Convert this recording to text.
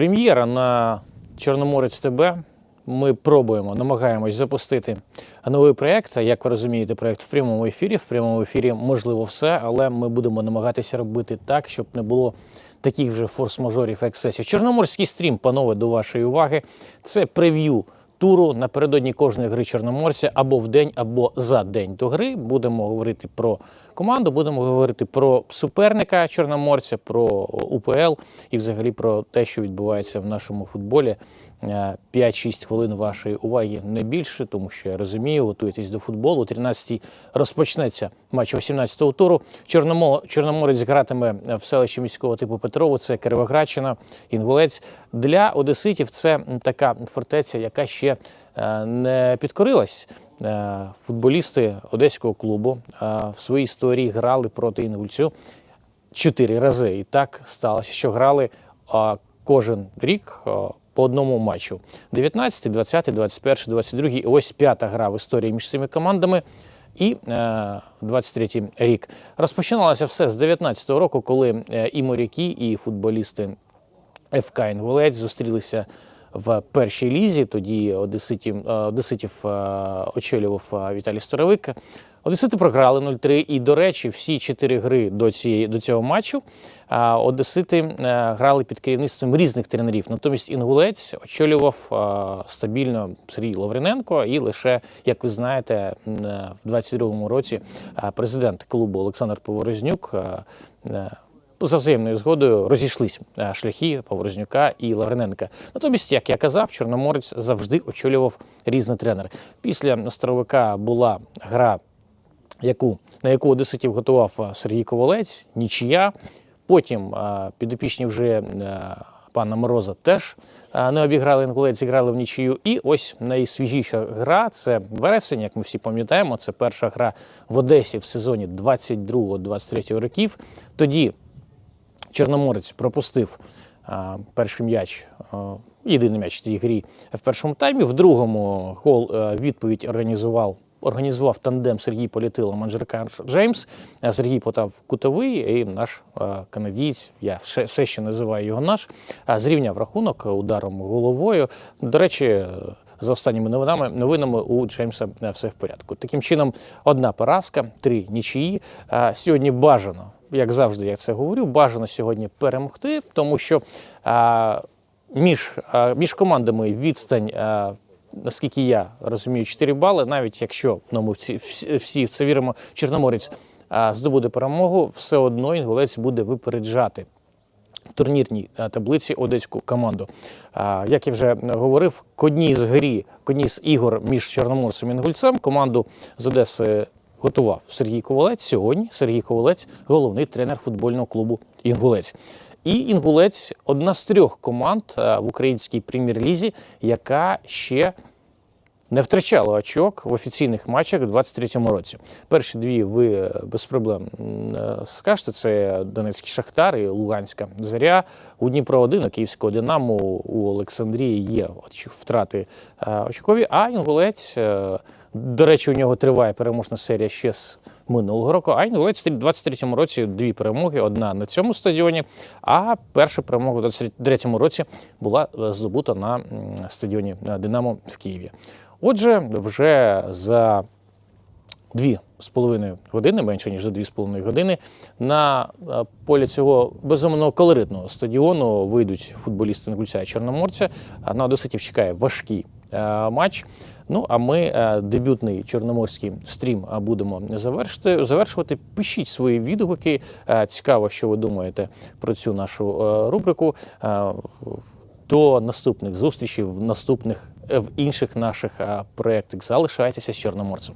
Прем'єра на Чорноморець ТБ. Ми пробуємо, намагаємось запустити новий проєкт. Як ви розумієте, проєкт в прямому ефірі. В прямому ефірі можливо все, але ми будемо намагатися робити так, щоб не було таких вже форс-мажорів, ексцесів. Чорноморський стрім, панове, до вашої уваги. Це прев'ю туру напередодні кожної гри Чорноморця або в день, або за день до гри. Будемо говорити про команду, будемо говорити про суперника Чорноморця, про УПЛ і взагалі про те, що відбувається в нашому футболі. Е, 5-6 хвилин вашої уваги не більше, тому що я розумію, готуєтесь до футболу. О 13-й розпочнеться матч 18-го туру. Чорномо... Чорноморець гратиме в селищі міського типу Петрово. Це Кировоградщина, Інгулець. Для одеситів це така фортеця, яка ще е, не підкорилась. Е, Футболісти одеського клубу е, в своїй історії грали проти інгульцю чотири рази. І так сталося, що грали кожен рік по одному матчу. 19, 20, 21, 22. І ось п'ята гра в історії між цими командами. І е, 23 рік розпочиналося все з 19-го року, коли і моряки, і футболісти ФК Інгулець зустрілися в першій лізі. Тоді одеситів, е, одеситів е, очолював е, Віталій Сторовик. Одесити програли 0-3. І, до речі, всі чотири гри до, цієї, до цього матчу е, одесити грали під керівництвом різних тренерів. Натомість Інгулець очолював стабільно Сергій Лавриненко. І лише, як ви знаєте, в 22-му році президент клубу Олександр Поворознюк. Е, за взаємною згодою розійшлись е, шляхи Поворознюка і Лавриненка. Натомість, як я казав, Чорноморець завжди очолював різний тренер. Після Старовика була гра, яку, на яку одеситів готував е, Сергій Ковалець, нічия. Потім е, підопічні вже пана Мороза теж не обіграли інгулець, зіграли в нічию. І ось найсвіжіша гра це вересень, як ми всі пам'ятаємо. Це перша гра в Одесі в сезоні 22-23 років. Тоді Чорноморець пропустив перший м'яч, єдиний м'яч в цій грі в першому таймі. В другому гол а, відповідь організував. Організував тандем Сергій Політило, Манджеркан Джеймс. А Сергій потав кутовий, і наш а, канадієць, я все, все ще називаю його наш, а, зрівняв рахунок ударом головою. До речі, за останніми новинами, новинами у Джеймса е, все в порядку. Таким чином, одна поразка, три нічиї. Сьогодні бажано, як завжди, я це говорю, бажано сьогодні перемогти, тому що а, між, а, між командами відстань. А, Наскільки я розумію, 4 бали, навіть якщо ну, ми всі, всі, в це віримо, Чорноморець а, здобуде перемогу, все одно інгулець буде випереджати в турнірній таблиці одеську команду. А, Як я вже говорив, к одній з грі, к одній з ігор між Чорноморцем і Інгульцем команду з Одеси готував Сергій Ковалець. Сьогодні Сергій Ковалець, головний тренер футбольного клубу Інгулець. І Інгулець одна з трьох команд е, в українській прем'єр-лізі, яка ще не втрачало очок в офіційних матчах у 23-му році. Перші дві ви е, без проблем е, скажете, це Донецький Шахтар і Луганська Заря. У Дніпро 1 у Київського Динамо, у Олександрії є втрати очкові, а Інгулець, до речі, у нього триває переможна серія ще з минулого року. А Інгулець в 23-му році дві перемоги: одна на цьому стадіоні, а перша перемога у 23-му році була е, здобута на стадіоні е, Динамо в Києві. Отже, вже за дві з половиною години, менше ніж за дві з половиною години, на е, полі цього безумовно колоритного стадіону вийдуть футболісти Інгульця і Чорноморця. На Одеситів чекає важкий матч. Ну а ми е, дебютний чорноморський стрім е, будемо завершити. Завершувати. Пишіть свої відгуки. Е, Цікаво, що ви думаєте про цю нашу е, рубрику. Е, До наступних зустрічей в наступних е, в інших наших е, проєктах. Залишайтеся з Чорноморцем.